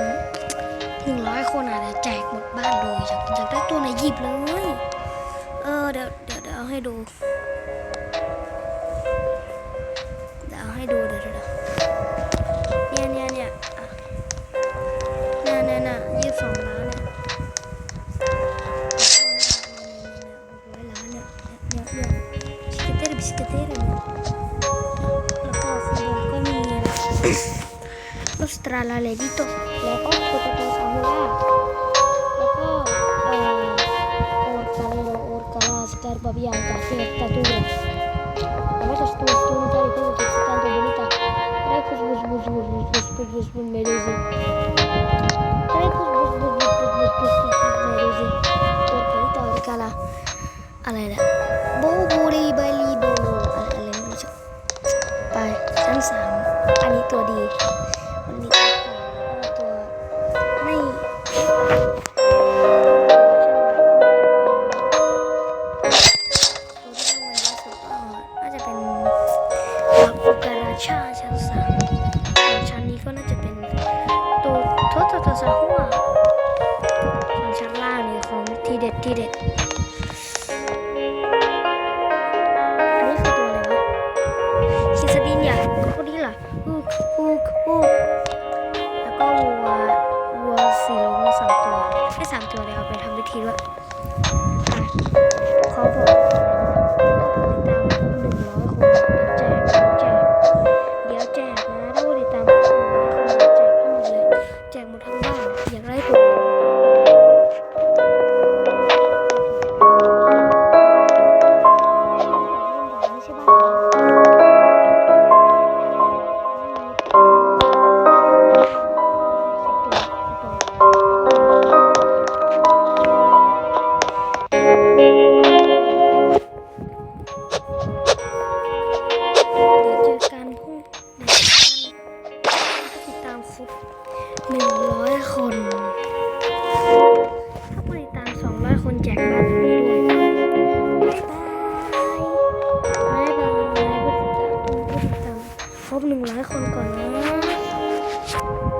ณหนึ่งร้อยคนอาจจะแจกหมดบ้านเลยอยากอยากได้ตัวไหนหยิบเลย เออเดี๋ยวเดี๋ยวเดี๋ยวเอาให้ดูเดี๋ยวเอาให้ดูเดี๋ยวเดี๋ยวเนี่ยเนี่ยเนี่ยเนี่ยเนี่ยเนี่ยยี่สิบสองล้านเนี่ยร้อยล้านเนี่ยเนี่ยเนี่ยบิสกิตเตอร์บิสกิตเตอร์เนี่ยแล้วก็ขบวนก็มี ก็สตราลาเลดี้ตกแล้วก็คุณจะเป็นซามูราแล้วก็เอ่อโอร์คาเลโรโอร์คาลาสการบาบิอันตาเฟตตาตูเรแล้วก็สตูสตูนตาลิเกจะติดตั้งตัวนี้ตาไรคุสบุสบุสบุสบุสบุสบุสบุสเมลิซิไรคุสบุสบุสบุสบุสบุสบุสเมลิซิโอร์คาลิตาโอร์คาลาอะไรนะโบบูรีบาลีโบโลอะไรไม่รู้จักไปชั้นสามอันนี้ตัวดี เป็นลาคุการาชาชั้นสามส่วนชั้นนี้ก็น่าจะเป็นตัวทโตโตซาหัวส่วนชั้นล่างนี่ของทีเด็ดทีเด็ด 看跑跑 บหนึ่งร้อยคนก่อนนะ